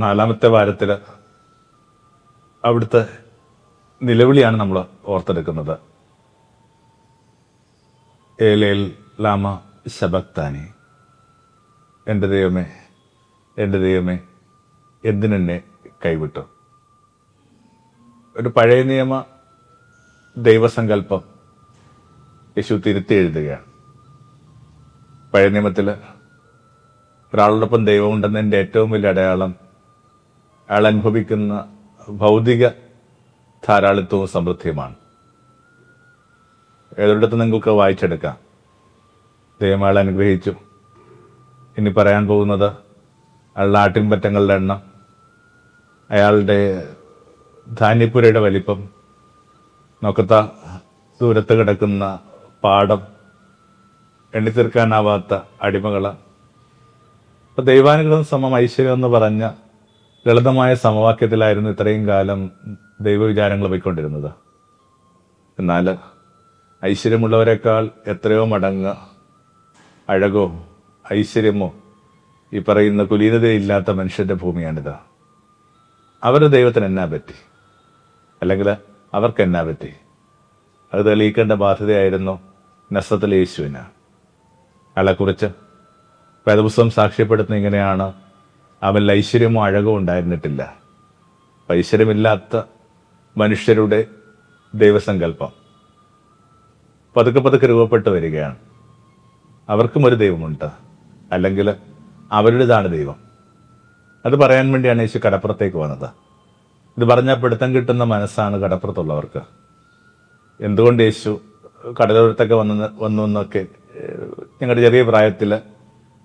നാലാമത്തെ വാരത്തിൽ അവിടുത്തെ നിലവിളിയാണ് നമ്മൾ ഓർത്തെടുക്കുന്നത്. ഏലേൽ ലാമ ശബക്താനി. എന്റെ ദൈവമേ എന്റെ ദൈവമേ എന്തിനെന്നെ കൈവിട്ടു? ഒരു പഴയ നിയമ ദൈവസങ്കല്പം യേശു തിരുത്തി എഴുതുകയാണ്. പഴയ നിയമത്തിൽ ഒരാളോടൊപ്പം ദൈവമുണ്ടെന്ന് എന്റെ ഏറ്റവും വലിയ അടയാളം അയാൾ അനുഭവിക്കുന്ന ഭൗതിക ധാരാളിത്വവും സമൃദ്ധിയുമാണ്. ഏതൊരിടത്ത് നിങ്ങൾക്ക് വായിച്ചെടുക്കാം. ദൈവം അയാൾ അനുഗ്രഹിച്ചു. ഇനി പറയാൻ പോകുന്നത് അയാളുടെ ആട്ടിൻപറ്റങ്ങളുടെ എണ്ണം അയാളുടെ ധാന്യപ്പുരയുടെ വലിപ്പം നോക്കത്ത ദൂരത്ത് കിടക്കുന്ന പാടം എണ്ണിത്തീർക്കാനാവാത്ത അടിമകൾ അപ്പം ദൈവാനുഗ്രഹം സമം ഐശ്വര്യം എന്ന് പറഞ്ഞ ലളിതമായ സമവാക്യത്തിലായിരുന്നു ഇത്രയും കാലം ദൈവവിചാരങ്ങൾ പോയിക്കൊണ്ടിരുന്നത്. എന്നാൽ ഐശ്വര്യമുള്ളവരെക്കാൾ എത്രയോ മടങ്ങ് അഴകോ ഐശ്വര്യമോ ഈ പറയുന്ന കുലീനതയില്ലാത്ത മനുഷ്യന്റെ ഭൂമിയാണിത്. അവരുടെ ദൈവത്തിന് എന്നാ പറ്റി? അല്ലെങ്കിൽ അവർക്ക് എന്നാ പറ്റി? അത് തെളിയിക്കേണ്ട ബാധ്യതയായിരുന്നു നസ്രത്തിലെ യേശുവിന്. അയാളെക്കുറിച്ച് വേദപുസ്തകം സാക്ഷ്യപ്പെടുത്തുന്ന ഇങ്ങനെയാണ്. അവൻ ഐശ്വര്യമോ അഴകോ ഉണ്ടായിരുന്നിട്ടില്ല. ഐശ്വര്യമില്ലാത്ത മനുഷ്യരുടെ ദൈവസങ്കല്പം. പതുക്കെ പതുക്കെ രൂപപ്പെട്ട് വരികയാണ്. അവർക്കും ഒരു ദൈവമുണ്ട്. അല്ലെങ്കിൽ അവരുടേതാണ് ദൈവം. അത് പറയാൻ വേണ്ടിയാണ് യേശു കടപ്പുറത്തേക്ക് വന്നത്. ഇത് പറഞ്ഞാൽ പിടുത്തം കിട്ടുന്ന മനസ്സാണ് കടപ്പുറത്തുള്ളവർക്ക്. എന്തുകൊണ്ട് യേശു കടലോരത്തൊക്കെ വന്നു വന്നു എന്നൊക്കെ ഞങ്ങളുടെ ചെറിയ പ്രായത്തിൽ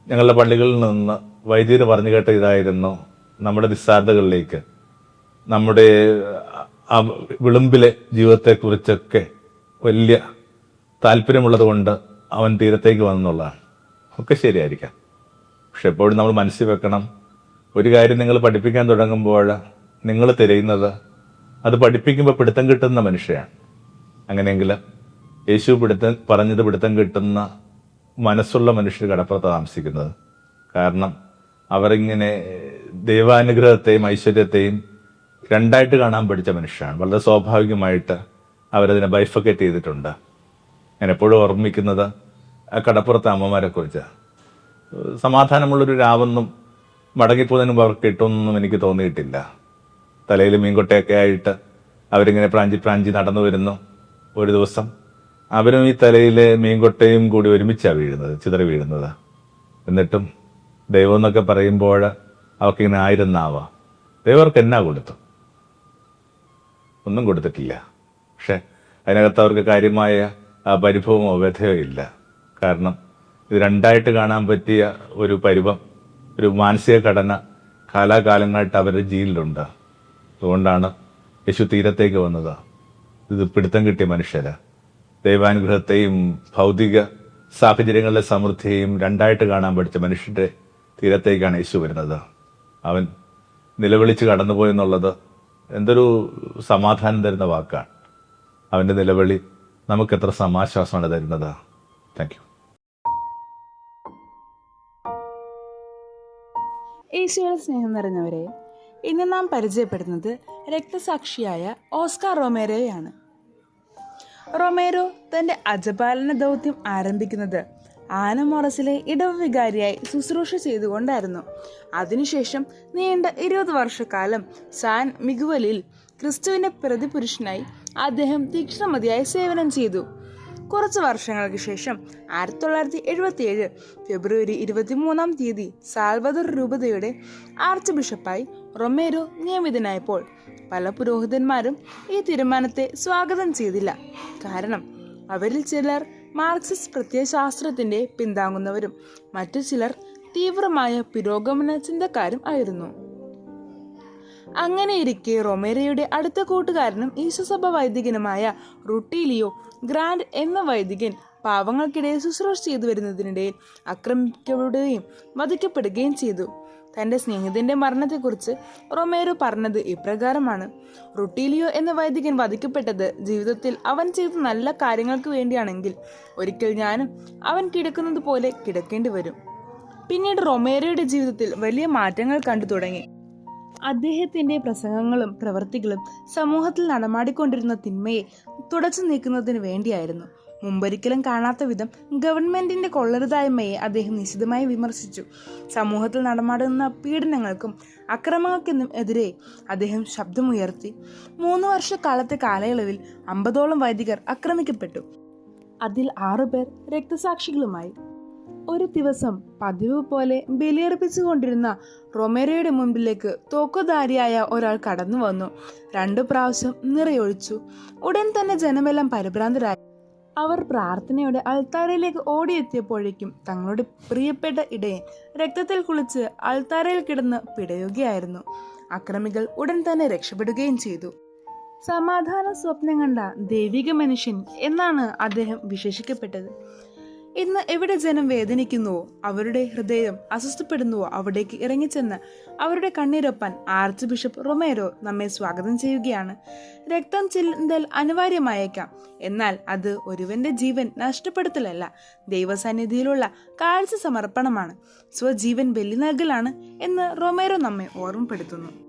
ഞങ്ങളുടെ പള്ളികളിൽ നിന്ന് വൈദ്യർ പറഞ്ഞു കേട്ട ഇതായിരുന്നു നമ്മുടെ നിസ്സാരതകളിലേക്ക്. നമ്മുടെ വിളുമ്പിലെ ജീവിതത്തെക്കുറിച്ചൊക്കെ വലിയ താല്പര്യമുള്ളത് കൊണ്ട് അവൻ തീരത്തേക്ക് വന്നെന്നുള്ളതാണ്. ഒക്കെ ശരിയായിരിക്കാം. പക്ഷെ എപ്പോഴും നമ്മൾ മനസ്സിൽ വെക്കണം ഒരു കാര്യം നിങ്ങൾ പഠിപ്പിക്കാൻ തുടങ്ങുമ്പോൾ നിങ്ങൾ തിരയുന്നത് അത് പഠിപ്പിക്കുമ്പോൾ പിടുത്തം കിട്ടുന്ന മനുഷ്യയാണ്. അങ്ങനെയെങ്കിൽ യേശു പിടുത്തം പറഞ്ഞത് പിടുത്തം കിട്ടുന്ന മനസ്സുള്ള മനുഷ്യർ കടപ്പുറത്ത് താമസിക്കുന്നത്. കാരണം അവരിങ്ങനെ ദൈവാനുഗ്രഹത്തെയും ഐശ്വര്യത്തെയും രണ്ടായിട്ട് കാണാൻ പഠിച്ച മനുഷ്യരാണ്. വളരെ സ്വാഭാവികമായിട്ട് അവരതിനെ ബൈഫക്കേറ്റ് ചെയ്തിട്ടുണ്ട്. ഞാൻ എപ്പോഴും ഓർമ്മിക്കുന്നത് ആ കടപ്പുറത്തെ അമ്മമാരെ കുറിച്ച് സമാധാനമുള്ളൊരു രാവെന്നും മടങ്ങിപ്പോകുന്നതിന് മുമ്പ് അവർക്ക് കിട്ടുമെന്നൊന്നും എനിക്ക് തോന്നിയിട്ടില്ല. തലയിൽ മീൻകൊട്ടയൊക്കെ ആയിട്ട് അവരിങ്ങനെ പ്രാഞ്ചി പ്രാഞ്ചി നടന്നു വരുന്നു. ഒരു ദിവസം അവരും ഈ തലയിലെ മീൻകൊട്ടയും കൂടി ഒരുമിച്ചാണ് വീഴുന്നത് ചിതറി വീഴുന്നത്. എന്നിട്ടും ദൈവം എന്നൊക്കെ പറയുമ്പോൾ അവർക്കിങ്ങനെ ആയിരം നാവാ. ദൈവം അവർക്ക് എന്നാ കൊടുത്തു? ഒന്നും കൊടുത്തിട്ടില്ല. പക്ഷെ അതിനകത്ത് അവർക്ക് കാര്യമായ പരിഭവമോ വ്യഥയോ ഇല്ല. കാരണം ഇത് രണ്ടായിട്ട് കാണാൻ പറ്റിയ ഒരു പരിഭം ഒരു മാനസിക ഘടന കാലാകാലങ്ങളായിട്ട് അവരുടെ ജീവിലുണ്ട്. അതുകൊണ്ടാണ് യേശു തീരത്തേക്ക് വന്നത്. ഇത് പിടുത്തം കിട്ടിയ മനുഷ്യര്. ദൈവാനുഗ്രഹത്തെയും ഭൗതിക സാഹചര്യങ്ങളിലെ സമൃദ്ധിയെയും രണ്ടായിട്ട് കാണാൻ പഠിച്ച മനുഷ്യന്റെ തീരത്തേക്കാണ് യേശു വരുന്നത്. അവൻ നിലവിളിച്ച് കടന്നുപോയി എന്നുള്ളത് എന്തൊരു സമാധാനം തരുന്ന വാക്കാണ്. അവന്റെ നിലവിളി നമുക്ക് എത്ര സമാശ്വാസമാണ് തരുന്നത്. താങ്ക് യു ഈശോയുടെ സ്നേഹം നിറഞ്ഞവരെ ഇന്ന് നാം പരിചയപ്പെടുന്നത് രക്തസാക്ഷിയായ ഓസ്കാർ റൊമേരോയാണ് റൊമേരോ തന്റെ അജപാലന ദൗത്യം ആരംഭിക്കുന്നത് ആനമോറസിലെ ഇടവ വികാരിയായി ശുശ്രൂഷ ചെയ്തുകൊണ്ടായിരുന്നു. അതിനുശേഷം നീണ്ട ഇരുപത് വർഷക്കാലം സാൻ മിഗുവലിൽ ക്രിസ്തുവിന്റെ പ്രതിപുരുഷനായി അദ്ദേഹം തീക്ഷ്ണമതിയായി സേവനം ചെയ്തു. കുറച്ച് വർഷങ്ങൾക്ക് ശേഷം ആയിരത്തി തൊള്ളായിരത്തി എഴുപത്തിയേഴ് ഫെബ്രുവരി ഇരുപത്തിമൂന്നാം തീയതി സാൽവദർ രൂപതയുടെ ആർച്ച് ബിഷപ്പായി റൊമേരോ നിയമിതനായപ്പോൾ പല പുരോഹിതന്മാരും ഈ തീരുമാനത്തെ സ്വാഗതം ചെയ്തില്ല. കാരണം അവരിൽ ചിലർ മാർക്സിസ്റ്റ് പ്രത്യയശാസ്ത്രത്തിന്റെ പിന്താങ്ങുന്നവരും മറ്റു ചിലർ തീവ്രമായ പുരോഗമന ചിന്തക്കാരും ആയിരുന്നു. അങ്ങനെയിരിക്കെ റൊമേരയുടെ അടുത്ത കൂട്ടുകാരനും ഈശ്വസഭ വൈദികനുമായ റുട്ടീലിയോ ഗ്രാൻഡ് എന്ന വൈദികൻ പാവങ്ങൾക്കിടയിൽ ശുശ്രൂഷ ചെയ്തു വരുന്നതിനിടയിൽ ആക്രമിക്കപ്പെടുകയും വധിക്കപ്പെടുകയും ചെയ്തു. തന്റെ സ്നേഹിതന്റെ മരണത്തെക്കുറിച്ച് റൊമേരോ പറഞ്ഞത് ഇപ്രകാരമാണ്. റുട്ടീലിയോ എന്ന വൈദികൻ വധിക്കപ്പെട്ടത് ജീവിതത്തിൽ അവൻ ചെയ്ത നല്ല കാര്യങ്ങൾക്ക് വേണ്ടിയാണെങ്കിൽ ഒരിക്കൽ ഞാനും അവൻ കിടക്കുന്നത് പോലെ കിടക്കേണ്ടി വരും. പിന്നീട് റൊമേരോയുടെ ജീവിതത്തിൽ വലിയ മാറ്റങ്ങൾ കണ്ടു തുടങ്ങി. അദ്ദേഹത്തിന്റെ പ്രസംഗങ്ങളും പ്രവൃത്തികളും സമൂഹത്തിൽ നടമാടിക്കൊണ്ടിരുന്ന തിന്മയെ തുടച്ചു നീക്കുന്നതിന് വേണ്ടിയായിരുന്നു. മുമ്പൊരിക്കലും കാണാത്ത വിധം ഗവൺമെന്റിന്റെ കൊള്ളരുതായ്മയെ അദ്ദേഹം നിശിതമായി വിമർശിച്ചു. സമൂഹത്തിൽ നടമാടുന്ന പീഡനങ്ങൾക്കും അക്രമങ്ങൾക്കെന്നും എതിരെ അദ്ദേഹം ശബ്ദമുയർത്തി. മൂന്ന് വർഷക്കാലത്തെ കാലയളവിൽ അമ്പതോളം വൈദികർ ആക്രമിക്കപ്പെട്ടു. അതിൽ ആറുപേർ രക്തസാക്ഷികളുമായി. ഒരു ദിവസം പതിവ് പോലെ ബലിയർപ്പിച്ചുകൊണ്ടിരുന്ന റൊമേരയുടെ മുമ്പിലേക്ക് തോക്കുധാരിയായ ഒരാൾ കടന്നു വന്നു രണ്ടു പ്രാവശ്യം നിറയൊഴിച്ചു. ഉടൻ തന്നെ ജനമെല്ലാം പരിഭ്രാന്തരായി. അവർ പ്രാർത്ഥനയോടെ അൾത്താരയിലേക്ക് ഓടിയെത്തിയപ്പോഴേക്കും തങ്ങളുടെ പ്രിയപ്പെട്ട ഇടയൻ രക്തത്തിൽ കുളിച്ച് അൾത്താരയിൽ കിടന്ന് പിടയുകയായിരുന്നു. അക്രമികൾ ഉടൻ തന്നെ രക്ഷപ്പെടുകയും ചെയ്തു. സമാധാന സ്വപ്നം കണ്ട ദൈവിക മനുഷ്യൻ എന്നാണ് അദ്ദേഹം വിശേഷിക്കപ്പെട്ടത്. ഇന്ന് എവിടെ ജനം വേദനിക്കുന്നുവോ അവരുടെ ഹൃദയം അസ്വസ്ഥപ്പെടുന്നുവോ? അവിടേക്ക് ഇറങ്ങിച്ചെന്ന് അവരുടെ കണ്ണീരൊപ്പാൻ ആർച്ച് ബിഷപ്പ് റൊമേരോ നമ്മെ സ്വാഗതം ചെയ്യുകയാണ്. രക്തം ചിന്തൽ അനിവാര്യമായേക്കാം. എന്നാൽ അത് ഒരുവന്റെ ജീവൻ നഷ്ടപ്പെടുത്തലല്ല. ദൈവസന്നിധിയിലുള്ള കാഴ്ച സമർപ്പണമാണ്. സ്വജീവൻ ബലി നൽകലാണ് എന്ന് റൊമേരോ നമ്മെ ഓർമ്മപ്പെടുത്തുന്നു.